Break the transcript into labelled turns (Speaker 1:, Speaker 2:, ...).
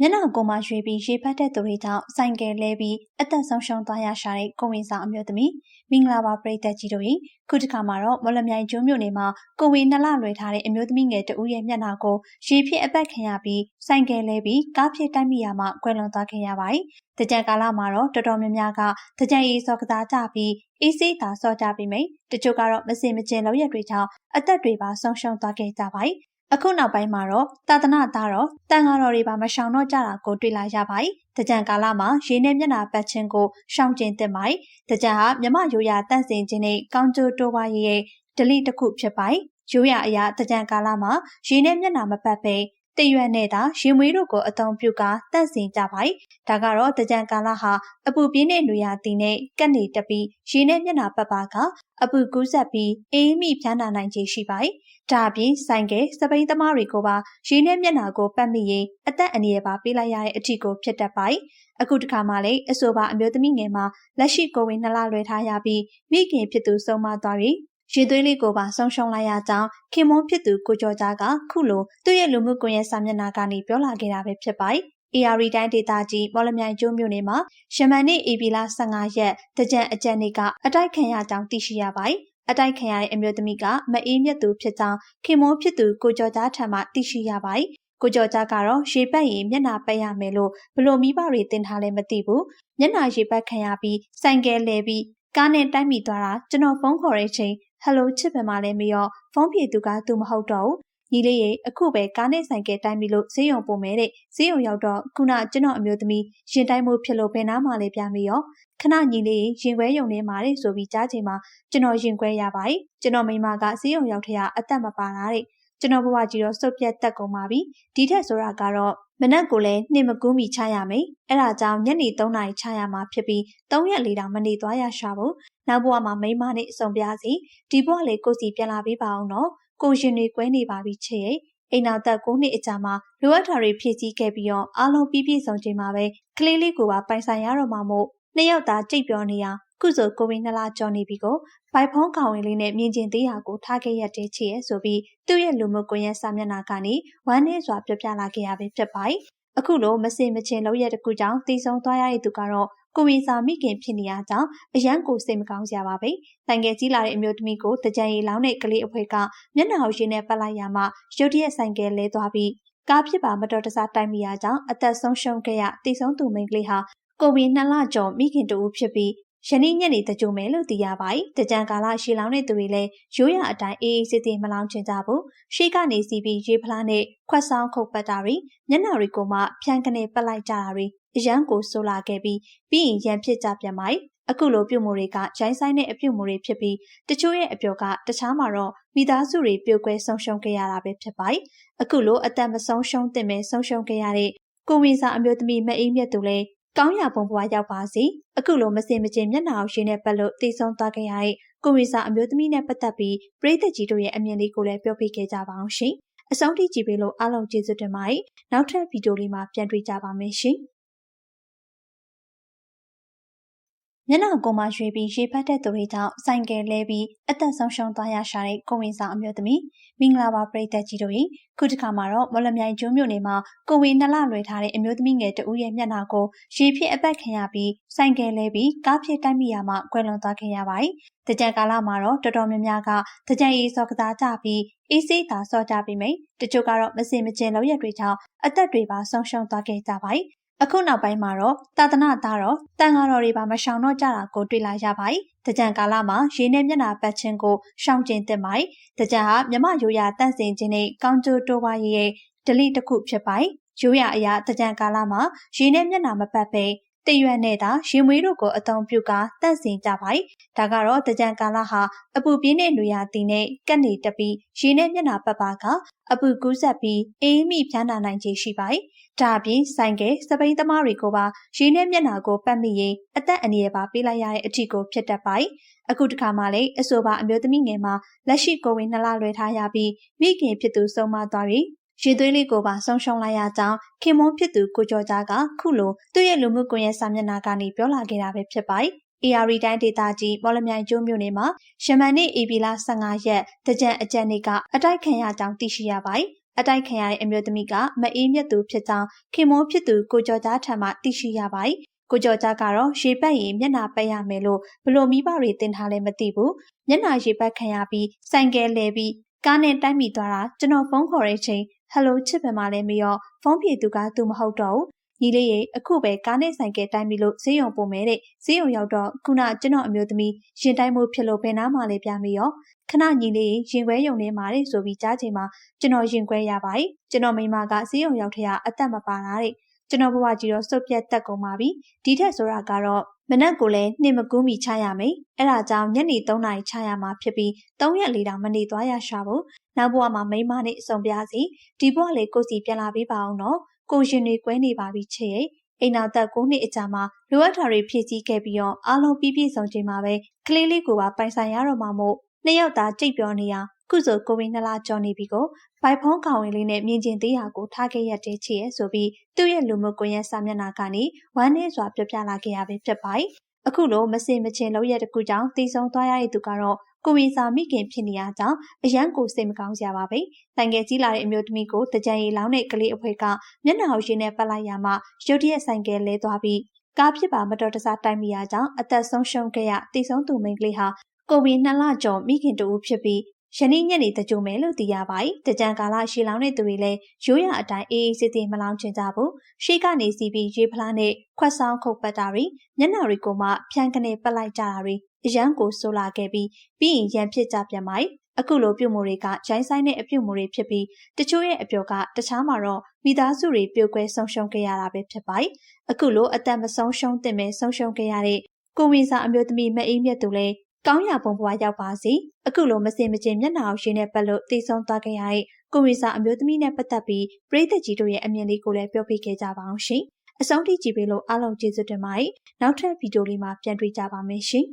Speaker 1: မျက်နှာကိုမှရွေပြီးရေဖတ်တဲ့သူတွေကြောင့်ဆိုင်ကယ်လဲပြီးအသက်ဆုံးရှုံးသွားရရှာတဲ့ကိုဝင်ဆောင်အမျိုးသမီးမင်္ဂလာပါပရိသတ်ကြီးတို့၏ခုတစ်ခါမှာတော့မော်လမြိုင်ကျွန်းမြို့နယ်မှာကိုဝင်နှစ်လလွယ်ထားတဲ့အမျိုးသမီးငယ်တဦးရဲ့မျက်နှာကိုရေဖြစ်အပတ်ခံရပြီးဆိုင်ကယ်လဲပြီးကားဖြစ်တိုက်မိရမှကွယ်လွန်သွားခဲ့ရပါတယ်။တကြံကာလမှာတော့တော်တော်များများကတကြံရီစော်ကစားကြပြီးအေးစိတာစော်ကြပြီးမိတချို့ကတော့မစင်မကျင်လောက်ရက်တွေကြောင့်အသက်တွေပါဆုံးရှုံးသွားခဲ့ကြပါတယ်။ အခုနောက်ပိုင်းမှာတော့သာသနာသားတော့တန်ဃာတော်တွေပါမရှောင်တော့ကြတာကိုတွေ့လာရပါတယ်။တကြံကာလမှာရေနဲ့မျက်နှာပတ်ခြင်းကိုရှောင်ကျင်သင့်ပါတယ်။တကြံဟာမြမရိုးရာတန့်စင်ခြင်းနဲ့ကောင်းကျိုးတိုးပွားရေးရဲ့ဒလိတစ်ခုဖြစ်ပါတယ်။ရိုးရာအရာတကြံကာလမှာရေနဲ့မျက်နှာမပတ်ပဲ တရွက်နဲ့သာရင်မွေးတို့ကိုအသုံးပြုကာတန့်စင်ကြပါတယ်။ဒါကတော့တကြံကာလဟာအပူပြင်းတဲ့လူရတီနဲ့ကက်နေတက်ပြီးရေနဲ့မျက်နှာပတ်ပါကအပူကူးဆက်ပြီးအေးမိဖြန်းနာနိုင်ခြင်းရှိပါတယ်။ဒါအပြင်ဆိုင်ကယ်စပိန်သမားတွေကိုပါရေနဲ့မျက်နှာကိုပတ်မိရင်အသက်အန္တရာယ်ပါပေးလိုက်ရတဲ့အထီကိုဖြစ်တတ်ပါတယ်။အခုတခါမှလည်းအဆိုပါအမျိုးသမီးငယ်မှာလက်ရှိကိုဝင်နှလားလွယ်ထားရပြီးမိခင်ဖြစ်သူဆုံးမသွားပြီး ရေသွေးလေးကိုပါဆုံးရှုံးလိုက်ရကြောင်းခင်မွန်းဖြစ်သူကိုကျော်ကြားကခုလိုသူ့ရဲ့လူမှုကွန်ရက်စာမျက်နှာကနေပြောလာခဲ့တာပဲဖြစ်ပါတယ်။ AR တိုင်းဒေသကြီးမော်လမြိုင်ကျွန်းမြို့နယ်မှာရှမန်နေ့ဧပြီလ15ရက်တကြံအကြံနေ့ကအတိုက်ခံရကြောင်းသိရှိရပါတယ်။အတိုက်ခံရတဲ့အမျိုးသမီးကမအေးမြတ်သူဖြစ်ကြောင်းခင်မွန်းဖြစ်သူကိုကျော်ကြားထံမှသိရှိရပါတယ်။ကိုကျော်ကြားကတော့ရေပတ်ရင်မျက်နှာပတ်ရမယ်လို့ဘလို့မိဘတွေတင်ထားလဲမသိဘူး။မျက်နှာရေပတ်ခံရပြီးဆိုင်ကယ်လဲပြီးကားနဲ့တိုက်မိသွားတာကျွန်တော်ဖုန်းခေါ်တဲ့ချိန် ဟယ်လိုချစ်ပင်မလည်းမရောဖုန်းပြေသူကသူမဟုတ်တော့ဘူးညီလေးရေအခုပဲကားနဲ့ဆိုင်ကယ်တိုင်းပြီလို့ဈေးရုံပို့မယ်တဲ့ဈေးရုံရောက်တော့ခုနကျွန်တော်အမျိုးသမီးရင်တိုင်းမှုဖြစ်လို့ဘယ်နာမှလည်းပြမေးရောခဏညီလေးရင်ခွဲယုံနေမှာတဲ့ဆိုပြီးကြားချိန်မှာကျွန်တော်ရင်ခွဲရပါတယ်ကျွန်တော်မိမကဈေးရုံရောက်ထရအသက်မပါတာတဲ့ကျွန်တော်ဘဝကြီးတော့စုပ်ပြတ်တက်ကုန်ပါပြီဒီထက်ဆိုတာကတော့ မနက်ကိုလည်းနှင်မကူးမီချရမယ်အဲ့ဒါကြောင့်ညနေ3နာရီချရမှာဖြစ်ပြီး3ရက်လေးတောင်မနေသွားရရှာဘူးနောက်ဘဝမှာမိမနဲ့အဆုံပြစီဒီဘဝလေးကိုစီပြန်လာပေးပါအောင်နော်ကိုရှင်တွေကွဲနေပါပြီချေရဲ့အိမ်နောက်သက်9နှစ်အကြာမှာလိုအပ်တာတွေဖြည့်ဆည်းခဲ့ပြီးတော့အားလုံးပြည့်ပြည့်စုံချိန်မှာပဲကလေးလေးကိုပါပိုင်ဆိုင်ရတော့မှာမို့နှစ်ယောက်သားကြိတ်ပြောနေရ ခုဆိုကိုဝင်းနှလားကြော်နေပြီကိုဘိုက်ဖုံးကောင်ဝင်လေးနဲ့မြင်ကျင်သေးတာကိုထားခဲ့ရတဲ့ချေရဲ့ဆိုပြီးသူ့ရဲ့လူမှုကွန်ရက်စာမျက်နှာကနေဝမ်းနည်းစွာပြောပြလာခဲ့ရပဲဖြစ်ပါတယ်အခုလိုမစင်မချင်းလောက်ရတဲ့ကူကြောင့်တည်ဆုံသွားရတဲ့သူကတော့ကိုဝီစာမိခင်ဖြစ်နေရကြောင်းအရန်ကိုစိတ်မကောင်းစရာပါပဲ။တိုင်ငယ်ကြီးလာတဲ့အမျိုးသမီးကိုတကြံရီလောင်းတဲ့ကလေးအဖွဲကမျက်နှာဟောက်ရင်းနဲ့ပတ်လိုက်ရမှရုတ်တရက်ဆိုင်ကယ်လဲသွားပြီးကားဖြစ်ပါမတော်တဆတိုက်မိရကြောင်းအသက်ဆုံးရှုံးခဲ့ရတည်ဆုံးသူမိန်းကလေးဟာကိုဝီနှစ်လကျော်မိခင်တူဖြစ်ပြီး ယနေ့ညနေတကြုံမယ်လို့သိရပါတယ်။တကြံကာလရှည်လောင်းတဲ့သူတွေလည်းရိုးရအတိုင်းအေးအေးဆေးဆေးမလောင်းချင်ကြဘူး။ရှေ့ကနေစီးပြီးရေဖလားနဲ့ခွက်ဆောင်ခုတ်ပတ်တာတွေမျက်နှာတွေကိုမှဖြန်းကနေပတ်လိုက်ကြတာတွေအရန်ကိုဆိုးလာခဲ့ပြီးပြီးရင်ရန်ဖြစ်ကြပြန်ပါတယ်။အခုလိုပြုမှုတွေကရိုင်းဆိုင်တဲ့အပြုမှုတွေဖြစ်ပြီးတချို့ရဲ့အပျော်ကတခြားမှာတော့မိသားစုတွေပြိုကွဲဆုံးရှုံးခဲ့ရတာပဲဖြစ်ပါတယ်။အခုလိုအသက်မဆုံးရှုံးတင်မဲ့ဆုံးရှုံးခဲ့ရတဲ့ကိုဝင်းစာအမျိုးသမီးမအေးမြတ်သူလည်း ကောင်းရာပုံပွားရောက်ပါစေအခုလိုမစင်မကျင်မျက်နှာအောင်ရင်းနဲ့ပတ်လို့တည်ဆုံသွားခဲ့ရတဲ့ကိုဝီစာအမျိုးသမီးနဲ့ပတ်သက်ပြီးပြည်သက်ကြီးတို့ရဲ့အမြင်လေးကိုလည်းပြောပြခဲ့ကြပါအောင်ရှင်အဆုံးထိကြည့်ပေးလို့အားလုံးကျေးဇူးတင်ပါတယ်နောက်ထပ်ဗီဒီယိုလေးမှာပြန်တွေ့ကြပါမယ်ရှင် မျက်နှာကိုမှရွေပြီးရေဖတ်တဲ့သူတွေကြောင့်ဆိုင်ကယ်လဲပြီးအသက်ဆုံးရှုံးသွားရရှာတဲ့ကိုဝင်ဆောင်အမျိုးသမီးမင်္ဂလာပါပရိသတ်ကြီးတို့၏ခုတစ်ခါမှာတော့မော်လမြိုင်ကျွန်းမြို့နယ်မှာကိုဝင်နှလလွယ်ထားတဲ့အမျိုးသမီးငယ်တဦးရဲ့မျက်နှာကိုရေဖြစ်အပတ်ခံရပြီးဆိုင်ကယ်လဲပြီးကားဖြစ်တိုက်မိရမှကွယ်လွန်သွားခဲ့ရပါတယ်။တကြံကာလမှာတော့တော်တော်များများကတကြံရီစော်ကစားကြပြီးအေးစိတာစော်ကြပြီးမိတချို့ကတော့မစင်မကျင်လောက်ရက်တွေကြောင့်အသက်တွေပါဆုံးရှုံးသွားခဲ့ကြပါတယ် အခုနောက်ပိုင်းမှာတော့သာသနာသားတော့တန်ဃာတော်တွေပါမရှောင်တော့ကြတာကိုတွေ့လာရပါတယ်။တကြံကာလမှာရေနဲ့မျက်နှာပတ်ခြင်းကိုရှောင်ကျင်သင့်ပါတယ်။တကြံဟာမြမရိုးရာတန့်စင်ခြင်းနဲ့ကောင်းကျိုးတိုးပွားရေးရဲ့ဒလိတစ်ခုဖြစ်ပါတယ်။ရိုးရာအရာတကြံကာလမှာရေနဲ့မျက်နှာမပတ်ပဲ တရွက်နဲ့သာရင်မွေးတို့ကိုအသုံးပြုကာတန့်စင်ကြပါတယ်။ဒါကတော့တကြံကာလဟာအပူပြင်းတဲ့လူရတီနဲ့ကက်နေတက်ပြီးရေနဲ့မျက်နှာပတ်ပါကအပူကူးဆက်ပြီးအေးမိဖြန်းနာနိုင်ခြင်းရှိပါတယ်။ဒါအပြင်ဆိုင်ကယ်စပိန်သမားတွေကိုပါရေနဲ့မျက်နှာကိုပတ်မိရင်အသက်အန္တရာယ်ပါပေးလိုက်ရတဲ့အထီကိုဖြစ်တတ်ပါတယ်။အခုတခါမှလည်းအဆိုပါအမျိုးသမီးငယ်မှာလက်ရှိကိုဝင်နှလားလွယ်ထားရပြီးမိခင်ဖြစ်သူဆုံးမသွားပြီး ရေသွေးလေးကိုပါဆုံးရှုံးလိုက်ရကြောင်းခင်မွန်းဖြစ်သူကိုကျော်ကြားကခုလိုသူ့ရဲ့လူမှုကွန်ရက်စာမျက်နှာကနေပြောလာခဲ့တာပဲဖြစ်ပါတယ်။ AR တိုင်းဒေသကြီးမော်လမြိုင်ကျွန်းမြို့နယ်မှာရှမန်နေ့ဧပြီလ15ရက်တကြံအကြံနေ့ကအတိုက်ခံရကြောင်းသိရှိရပါတယ်အတိုက်ခံရတဲ့အမျိုးသမီးကမအေးမြတ်သူဖြစ်ကြောင်းခင်မောဖြစ်သူကိုကျော်ကြားထံမှသိရှိရပါတယ်။ကိုကျော်ကြားကတော့ရေပတ်ရင်မျက်နှာပတ်ရမယ်လို့ဘလို့မိဘတွေတင်ထားလဲမသိဘူး။မျက်နှာရေပတ်ခံရပြီးဆိုင်ကယ်လဲပြီးကားနဲ့တိုက်မိသွားတာကျွန်တော်ဖုန်းခေါ်တဲ့ချိန် ဟယ်လိုချစ်ပင်မလဲမရောဖုန်းပြေသူကသူမဟုတ်တော့ဘူးညီလေးရေအခုပဲကားနဲ့ဆိုင်ကယ်တိုင်းပြီးလို့ဈေးရုံပို့မယ်တဲ့ဈေးရုံရောက်တော့ခုနကျွန်တော်အမျိုးသမီးရင်တိုင်းမှုဖြစ်လို့ဘယ်နာမှလည်းပြမေးရောခဏညီလေးရင်ခွဲယုံနေမှာတဲ့ဆိုပြီးကြားချိန်မှာကျွန်တော်ရင်ခွဲရပါတယ်ကျွန်တော်မိမကဈေးရုံရောက်ထက်အသက်မပါတာတဲ့ ကျွန်တော်ဘဝကြီးတော့စုပ်ပြတ်တက်ကုန်ပါပြီဒီထက်ဆိုတာကတော့မနက်ကိုလည်းနှင်မကူးမီချရမယ်အဲ့ဒါကြောင့်ညနေ3နာရီချရမှာဖြစ်ပြီး3ရက်လေးတောင်မနေသွားရရှာဘူးနောက်ဘဝမှာမိမနဲ့အဆုံပြစီဒီဘဝလေးကိုစီပြန်လာပေးပါအောင်နော်ကိုရှင်တွေကွဲနေပါပြီချေရဲ့အိမ်နောက်သက်9နှစ်အကြာမှာလိုအပ်တာတွေဖြည့်ဆည်းခဲ့ပြီးတော့အားလုံးပြည့်ပြည့်စုံချိန်မှာပဲကလေးလေးကိုပါပိုင်ဆိုင်ရတော့မှာမို့နှစ်ယောက်သားကြိတ်ပြောနေရ ခုဆိုကိုဝင်းနှလားကြော်နေပြီကိုဘိုက်ဖုံးကောင်ဝင်လေးနဲ့မြင်ကျင်သေးတာကိုထားခဲ့ရတဲ့ချေရဲ့ဆိုပြီးသူ့ရဲ့လူမှုကွန်ရက်စာမျက်နှာကနေဝမ်းနည်းစွာပြောပြလာခဲ့ရပြီဖြစ်ပါတယ်အခုလိုမစင်မချင်းလောက်ရတဲ့ကူကြောင့်တည်ဆုံသွားရတဲ့သူကတော့ကိုဝီစာမိခင်ဖြစ်နေရကြောင်းအရန်ကိုစိတ်မကောင်းစရာပါပဲ။တန်ငယ်ကြီးလာတဲ့အမျိုးသမီးကိုတကြံရီလောင်းတဲ့ကလေးအဖွဲကမျက်နှာဟောက်ရင်းနဲ့ပတ်လိုက်ရမှရုတ်တရက်ဆိုင်ကယ်လဲသွားပြီးကားဖြစ်ပါမတော်တဆတိုက်မိရကြောင်းအသက်ဆုံးရှုံးခဲ့ရတည်ဆုံးသူမိန်းကလေးဟာကိုဝီနှစ်လကျော်မိခင်တူဖြစ်ပြီး ယနေ့ညနေတကြုံမယ်လို့သိရပါတယ်။တကြံကာလရှည်လောင်းတဲ့သူတွေလည်းရိုးရအတိုင်းအေးအေးဆေးဆေးမလောင်းချင်ကြဘူး။ရှေ့ကနေစီးပြီးရေဖလားနဲ့ခွက်ဆောင်ခုတ်ပတ်တာတွေမျက်နှာတွေကိုမှဖြန်းကနေပတ်လိုက်ကြတာတွေအရန်ကိုဆိုလာခဲ့ပြီးပြီးရင်ရန်ဖြစ်ကြပြန်ပါတယ်။အခုလိုပြုမှုတွေကရိုင်းဆိုင်တဲ့အပြုမှုတွေဖြစ်ပြီးတချို့ရဲ့အပြောကတခြားမှာတော့မိသားစုတွေပြိုကွဲဆုံးရှုံးခဲ့ရတာပဲဖြစ်ပါတယ်။အခုလိုအသက်မဆုံးရှုံးတင်မဲ့ဆုံးရှုံးခဲ့ရတဲ့ကိုဝင်းစာအမျိုးသမီးမအေးမြတ်သူလည်း ကောင်းရပုံဘဝရောက်ပါစေအခုလိုမစင်မကျင်မျက်နှာအောင်ရှင်နဲ့ပတ်လို့တည်ဆုံသွားခဲ့ရတဲ့ကိုဝီစာအမျိုးသမီးနဲ့ပတ်သက်ပြီးပြည်သက်ကြီးတို့ရဲ့အမြင်လေးကိုလည်းပြောပြခဲ့ကြပါအောင်ရှင်အဆုံးထိကြည့်ပေးလို့အားလုံးကျေးဇူးတင်ပါတယ်နောက်ထပ်ဗီဒီယိုလေးမှာပြန်တွေ့ကြပါမယ်ရှင်